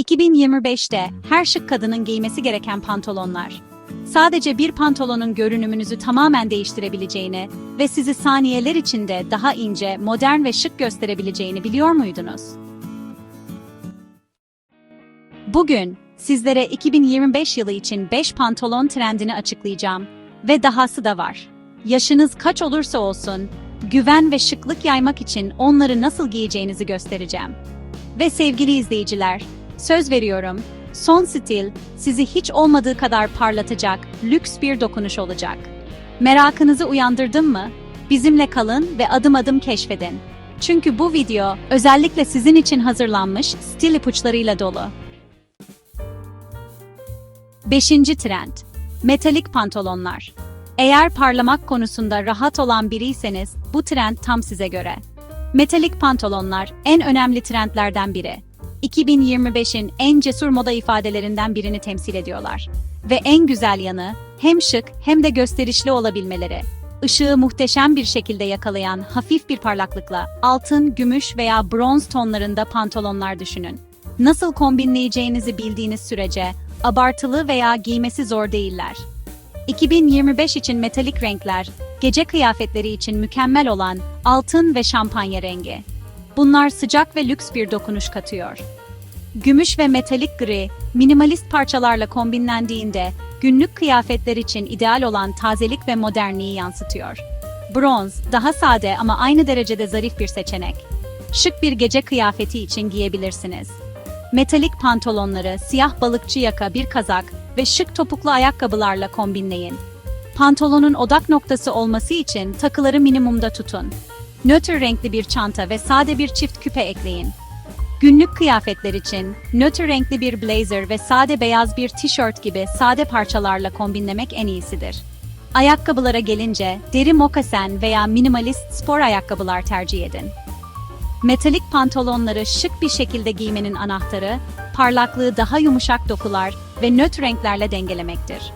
2025'te her şık kadının giymesi gereken pantolonlar. Sadece bir pantolonun görünümünüzü tamamen değiştirebileceğini ve sizi saniyeler içinde daha ince, modern ve şık gösterebileceğini biliyor muydunuz? Bugün sizlere 2025 yılı için 5 pantolon trendini açıklayacağım ve dahası da var. Yaşınız kaç olursa olsun, güven ve şıklık yaymak için onları nasıl giyeceğinizi göstereceğim. Ve sevgili izleyiciler, söz veriyorum, son stil sizi hiç olmadığı kadar parlatacak, lüks bir dokunuş olacak. Merakınızı uyandırdım mı? Bizimle kalın ve adım adım keşfedin. Çünkü bu video özellikle sizin için hazırlanmış stil ipuçlarıyla dolu. 5. trend. Metalik pantolonlar. Eğer parlamak konusunda rahat olan biriyseniz bu trend tam size göre. Metalik pantolonlar en önemli trendlerden biri. 2025'in en cesur moda ifadelerinden birini temsil ediyorlar. Ve en güzel yanı hem şık hem de gösterişli olabilmeleri. Işığı muhteşem bir şekilde yakalayan hafif bir parlaklıkla altın, gümüş veya bronz tonlarında pantolonlar düşünün. Nasıl kombinleyeceğinizi bildiğiniz sürece abartılı veya giymesi zor değiller. 2025 için metalik renkler, gece kıyafetleri için mükemmel olan altın ve şampanya rengi. Bunlar sıcak ve lüks bir dokunuş katıyor. Gümüş ve metalik gri, minimalist parçalarla kombinlendiğinde günlük kıyafetler için ideal olan tazelik ve modernliği yansıtıyor. Bronz, daha sade ama aynı derecede zarif bir seçenek. Şık bir gece kıyafeti için giyebilirsiniz. Metalik pantolonları, siyah balıkçı yaka bir kazak ve şık topuklu ayakkabılarla kombinleyin. Pantolonun odak noktası olması için takıları minimumda tutun. Nötr renkli bir çanta ve sade bir çift küpe ekleyin. Günlük kıyafetler için nötr renkli bir blazer ve sade beyaz bir tişört gibi sade parçalarla kombinlemek en iyisidir. Ayakkabılara gelince deri mokasen veya minimalist spor ayakkabılar tercih edin. Metalik pantolonları şık bir şekilde giymenin anahtarı, parlaklığı daha yumuşak dokular ve nötr renklerle dengelemektir.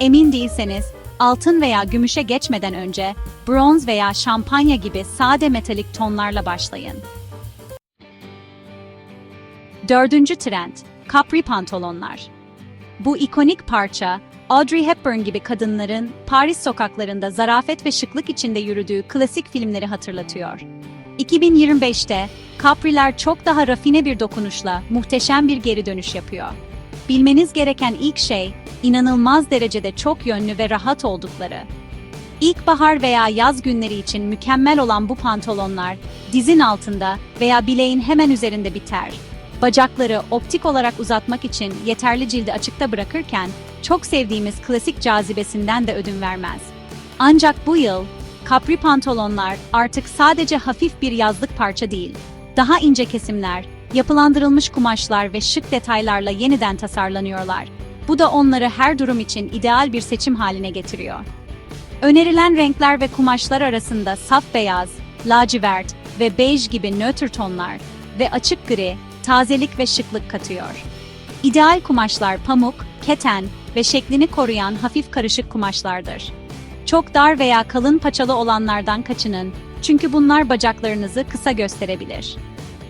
Emin değilseniz, altın veya gümüşe geçmeden önce bronz veya şampanya gibi sade metalik tonlarla başlayın. Dördüncü trend, capri pantolonlar. Bu ikonik parça, Audrey Hepburn gibi kadınların Paris sokaklarında zarafet ve şıklık içinde yürüdüğü klasik filmleri hatırlatıyor. 2025'te Capri'ler çok daha rafine bir dokunuşla muhteşem bir geri dönüş yapıyor. Bilmeniz gereken ilk şey, inanılmaz derecede çok yönlü ve rahat oldukları. İlkbahar veya yaz günleri için mükemmel olan bu pantolonlar, dizin altında veya bileğin hemen üzerinde biter. Bacakları optik olarak uzatmak için yeterli cildi açıkta bırakırken, çok sevdiğimiz klasik cazibesinden de ödün vermez. Ancak bu yıl, Capri pantolonlar artık sadece hafif bir yazlık parça değil, daha ince kesimler, yapılandırılmış kumaşlar ve şık detaylarla yeniden tasarlanıyorlar. Bu da onları her durum için ideal bir seçim haline getiriyor. Önerilen renkler ve kumaşlar arasında saf beyaz, lacivert ve bej gibi nötr tonlar ve açık gri, tazelik ve şıklık katıyor. İdeal kumaşlar pamuk, keten ve şeklini koruyan hafif karışık kumaşlardır. Çok dar veya kalın paçalı olanlardan kaçının çünkü bunlar bacaklarınızı kısa gösterebilir.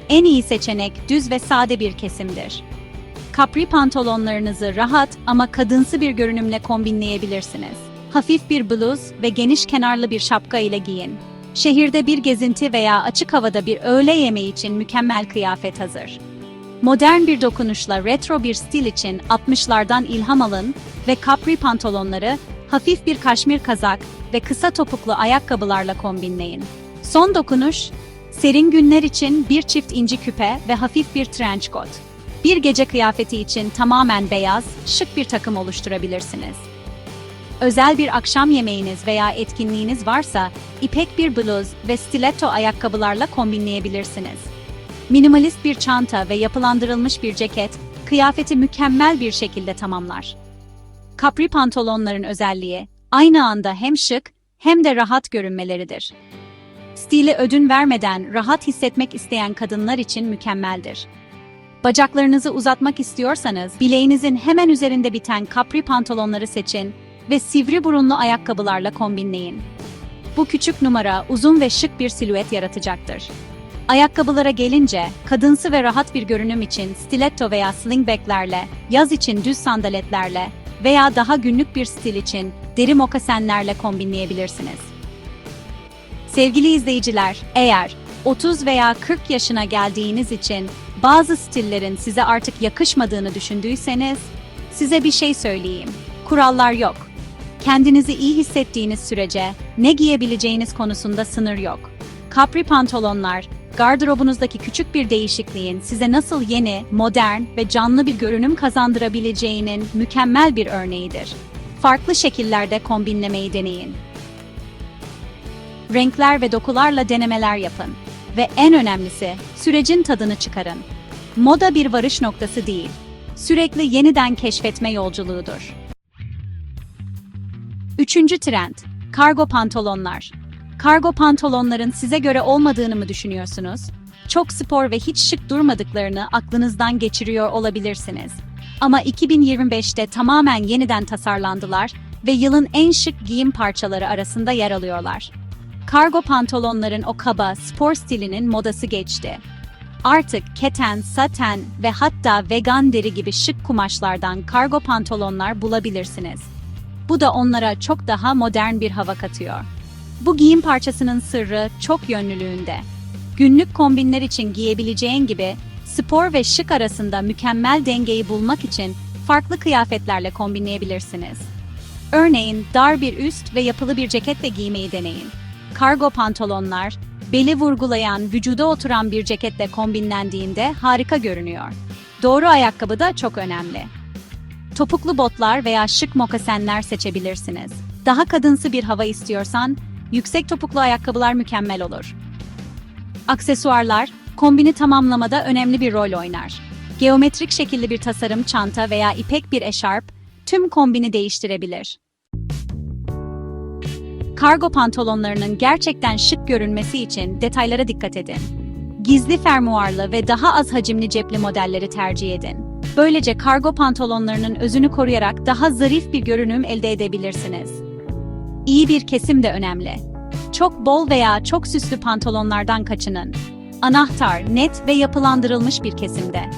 En iyi seçenek düz ve sade bir kesimdir. Capri pantolonlarınızı rahat ama kadınsı bir görünümle kombinleyebilirsiniz. Hafif bir bluz ve geniş kenarlı bir şapka ile giyin. Şehirde bir gezinti veya açık havada bir öğle yemeği için mükemmel kıyafet hazır. Modern bir dokunuşla retro bir stil için 60'lardan ilham alın ve capri pantolonları hafif bir kaşmir kazak ve kısa topuklu ayakkabılarla kombinleyin. Son dokunuş, serin günler için bir çift inci küpe ve hafif bir trench coat. Bir gece kıyafeti için tamamen beyaz, şık bir takım oluşturabilirsiniz. Özel bir akşam yemeğiniz veya etkinliğiniz varsa, ipek bir bluz ve stiletto ayakkabılarla kombinleyebilirsiniz. Minimalist bir çanta ve yapılandırılmış bir ceket, kıyafeti mükemmel bir şekilde tamamlar. Capri pantolonların özelliği, aynı anda hem şık hem de rahat görünmeleridir. Stili ödün vermeden rahat hissetmek isteyen kadınlar için mükemmeldir. Bacaklarınızı uzatmak istiyorsanız, bileğinizin hemen üzerinde biten capri pantolonları seçin ve sivri burunlu ayakkabılarla kombinleyin. Bu küçük numara uzun ve şık bir silüet yaratacaktır. Ayakkabılara gelince, kadınsı ve rahat bir görünüm için stiletto veya slingbacklerle, yaz için düz sandaletlerle veya daha günlük bir stil için deri mokasenlerle kombinleyebilirsiniz. Sevgili izleyiciler, eğer 30 veya 40 yaşına geldiğiniz için bazı stillerin size artık yakışmadığını düşündüyseniz, size bir şey söyleyeyim. Kurallar yok. Kendinizi iyi hissettiğiniz sürece ne giyebileceğiniz konusunda sınır yok. Capri pantolonlar, gardırobunuzdaki küçük bir değişikliğin size nasıl yeni, modern ve canlı bir görünüm kazandırabileceğinin mükemmel bir örneğidir. Farklı şekillerde kombinlemeyi deneyin. Renkler ve dokularla denemeler yapın ve en önemlisi sürecin tadını çıkarın. Moda bir varış noktası değil, sürekli yeniden keşfetme yolculuğudur. Üçüncü trend, kargo pantolonlar. Kargo pantolonların size göre olmadığını mı düşünüyorsunuz? Çok spor ve hiç şık durmadıklarını aklınızdan geçiriyor olabilirsiniz. Ama 2025'te tamamen yeniden tasarlandılar ve yılın en şık giyim parçaları arasında yer alıyorlar. Kargo pantolonların o kaba, spor stilinin modası geçti. Artık keten, saten ve hatta vegan deri gibi şık kumaşlardan kargo pantolonlar bulabilirsiniz. Bu da onlara çok daha modern bir hava katıyor. Bu giyim parçasının sırrı çok yönlülüğünde. Günlük kombinler için giyebileceğin gibi spor ve şık arasında mükemmel dengeyi bulmak için farklı kıyafetlerle kombinleyebilirsiniz. Örneğin dar bir üst ve yapılı bir ceketle giymeyi deneyin. Kargo pantolonlar, beli vurgulayan, vücuda oturan bir ceketle kombinlendiğinde harika görünüyor. Doğru ayakkabı da çok önemli. Topuklu botlar veya şık mokasenler seçebilirsiniz. Daha kadınsı bir hava istiyorsan, yüksek topuklu ayakkabılar mükemmel olur. Aksesuarlar, kombini tamamlamada önemli bir rol oynar. Geometrik şekilli bir tasarım çanta veya ipek bir eşarp, tüm kombini değiştirebilir. Kargo pantolonlarının gerçekten şık görünmesi için detaylara dikkat edin. Gizli fermuarlı ve daha az hacimli cepli modelleri tercih edin. Böylece kargo pantolonlarının özünü koruyarak daha zarif bir görünüm elde edebilirsiniz. İyi bir kesim de önemli. Çok bol veya çok süslü pantolonlardan kaçının. Anahtar, net ve yapılandırılmış bir kesimde.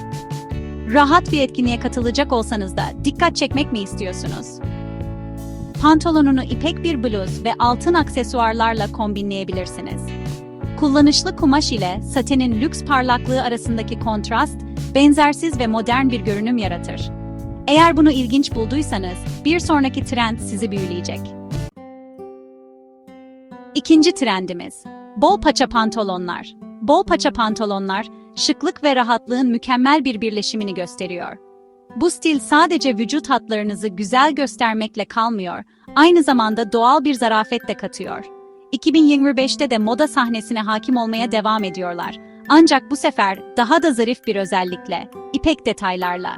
Rahat bir etkinliğe katılacak olsanız da dikkat çekmek mi istiyorsunuz? Pantolonunu ipek bir bluz ve altın aksesuarlarla kombinleyebilirsiniz. Kullanışlı kumaş ile satenin lüks parlaklığı arasındaki kontrast, benzersiz ve modern bir görünüm yaratır. Eğer bunu ilginç bulduysanız, bir sonraki trend sizi büyüleyecek. İkinci trendimiz, bol paça pantolonlar. Bol paça pantolonlar, şıklık ve rahatlığın mükemmel bir birleşimini gösteriyor. Bu stil sadece vücut hatlarınızı güzel göstermekle kalmıyor, aynı zamanda doğal bir zarafet de katıyor. 2025'te de moda sahnesine hakim olmaya devam ediyorlar. Ancak bu sefer daha da zarif bir özellikle, ipek detaylarla.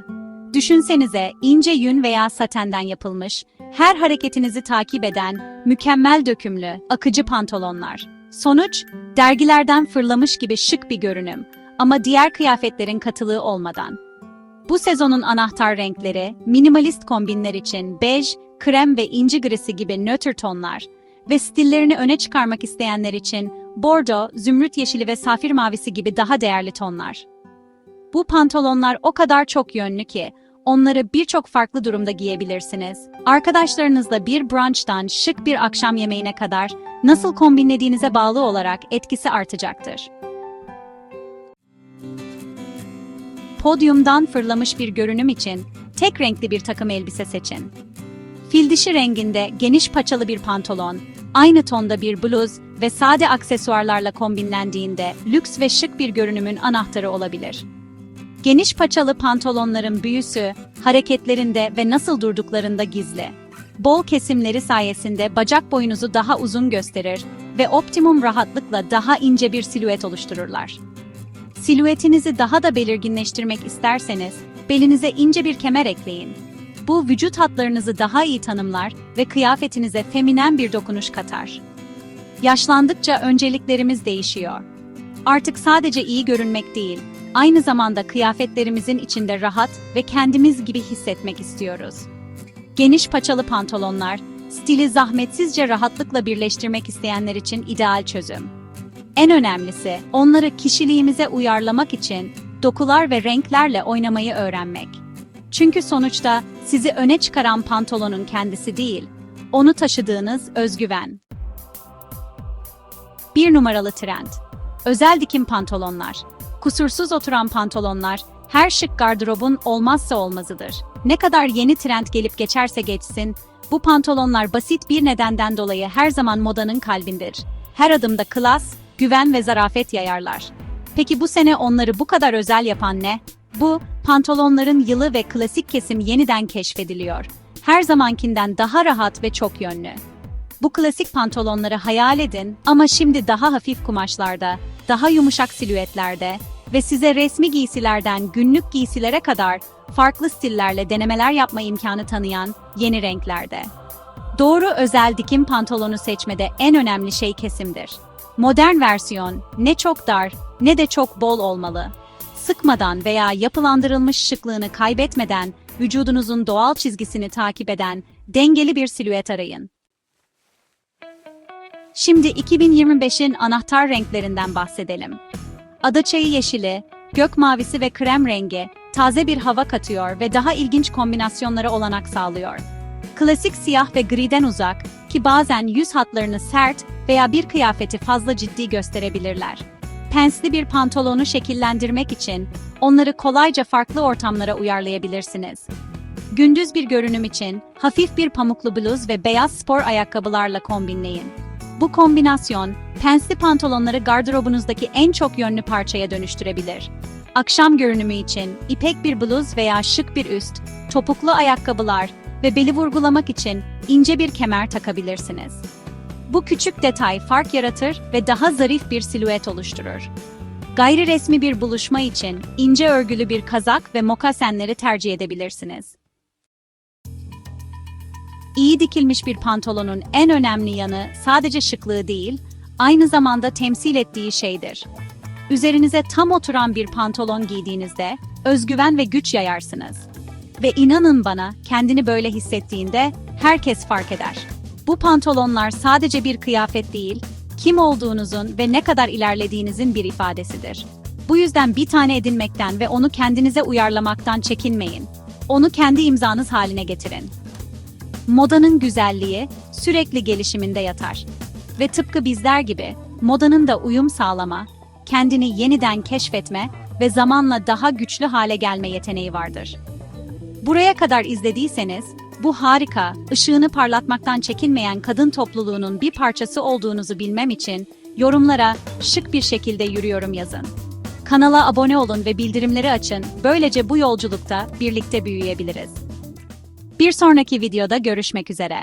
Düşünsenize ince yün veya satenden yapılmış, her hareketinizi takip eden, mükemmel dökümlü, akıcı pantolonlar. Sonuç, dergilerden fırlamış gibi şık bir görünüm ama diğer kıyafetlerin katılığı olmadan. Bu sezonun anahtar renkleri, minimalist kombinler için bej, krem ve inci grisi gibi nötr tonlar ve stillerini öne çıkarmak isteyenler için bordo, zümrüt yeşili ve safir mavisi gibi daha değerli tonlar. Bu pantolonlar o kadar çok yönlü ki onları birçok farklı durumda giyebilirsiniz. Arkadaşlarınızla bir brunchtan şık bir akşam yemeğine kadar nasıl kombinlediğinize bağlı olarak etkisi artacaktır. Podyumdan fırlamış bir görünüm için tek renkli bir takım elbise seçin. Fil dişi renginde geniş paçalı bir pantolon, aynı tonda bir bluz ve sade aksesuarlarla kombinlendiğinde lüks ve şık bir görünümün anahtarı olabilir. Geniş paçalı pantolonların büyüsü, hareketlerinde ve nasıl durduklarında gizli. Bol kesimleri sayesinde bacak boyunuzu daha uzun gösterir ve optimum rahatlıkla daha ince bir silüet oluştururlar. Silüetinizi daha da belirginleştirmek isterseniz, belinize ince bir kemer ekleyin. Bu vücut hatlarınızı daha iyi tanımlar ve kıyafetinize feminen bir dokunuş katar. Yaşlandıkça önceliklerimiz değişiyor. Artık sadece iyi görünmek değil, aynı zamanda kıyafetlerimizin içinde rahat ve kendimiz gibi hissetmek istiyoruz. Geniş paçalı pantolonlar, stili zahmetsizce rahatlıkla birleştirmek isteyenler için ideal çözüm. En önemlisi, onları kişiliğimize uyarlamak için dokular ve renklerle oynamayı öğrenmek. Çünkü sonuçta sizi öne çıkaran pantolonun kendisi değil, onu taşıdığınız özgüven. Bir numaralı trend. Özel dikim pantolonlar. Kusursuz oturan pantolonlar, her şık gardırobun olmazsa olmazıdır. Ne kadar yeni trend gelip geçerse geçsin, bu pantolonlar basit bir nedenden dolayı her zaman modanın kalbindir. Her adımda klas, güven ve zarafet yayarlar. Peki bu sene onları bu kadar özel yapan ne? Bu, pantolonların yılı ve klasik kesim yeniden keşfediliyor. Her zamankinden daha rahat ve çok yönlü. Bu klasik pantolonları hayal edin ama şimdi daha hafif kumaşlarda, daha yumuşak silüetlerde ve size resmi giysilerden günlük giysilere kadar farklı stillerle denemeler yapma imkanı tanıyan yeni renklerde. Doğru özel dikim pantolonu seçmede en önemli şey kesimdir. Modern versiyon ne çok dar ne de çok bol olmalı. Sıkmadan veya yapılandırılmış şıklığını kaybetmeden vücudunuzun doğal çizgisini takip eden dengeli bir silüet arayın. Şimdi 2025'in anahtar renklerinden bahsedelim. Adaçayı yeşili, gök mavisi ve krem rengi taze bir hava katıyor ve daha ilginç kombinasyonlara olanak sağlıyor. Klasik siyah ve griden uzak ki bazen yüz hatlarını sert veya bir kıyafeti fazla ciddi gösterebilirler. Pensli bir pantolonu şekillendirmek için onları kolayca farklı ortamlara uyarlayabilirsiniz. Gündüz bir görünüm için hafif bir pamuklu bluz ve beyaz spor ayakkabılarla kombinleyin. Bu kombinasyon, pensli pantolonları gardırobunuzdaki en çok yönlü parçaya dönüştürebilir. Akşam görünümü için ipek bir bluz veya şık bir üst, topuklu ayakkabılar ve beli vurgulamak için ince bir kemer takabilirsiniz. Bu küçük detay fark yaratır ve daha zarif bir silüet oluşturur. Gayri resmi bir buluşma için ince örgülü bir kazak ve mokasenleri tercih edebilirsiniz. İyi dikilmiş bir pantolonun en önemli yanı sadece şıklığı değil, aynı zamanda temsil ettiği şeydir. Üzerinize tam oturan bir pantolon giydiğinizde özgüven ve güç yayarsınız. Ve inanın bana, kendini böyle hissettiğinde herkes fark eder. Bu pantolonlar sadece bir kıyafet değil, kim olduğunuzun ve ne kadar ilerlediğinizin bir ifadesidir. Bu yüzden bir tane edinmekten ve onu kendinize uyarlamaktan çekinmeyin. Onu kendi imzanız haline getirin. Modanın güzelliği sürekli gelişiminde yatar. Ve tıpkı bizler gibi modanın da uyum sağlama, kendini yeniden keşfetme ve zamanla daha güçlü hale gelme yeteneği vardır. Buraya kadar izlediyseniz, bu harika, ışığını parlatmaktan çekinmeyen kadın topluluğunun bir parçası olduğunuzu bilmem için yorumlara şık bir şekilde yürüyorum yazın. Kanala abone olun ve bildirimleri açın, böylece bu yolculukta birlikte büyüyebiliriz. Bir sonraki videoda görüşmek üzere.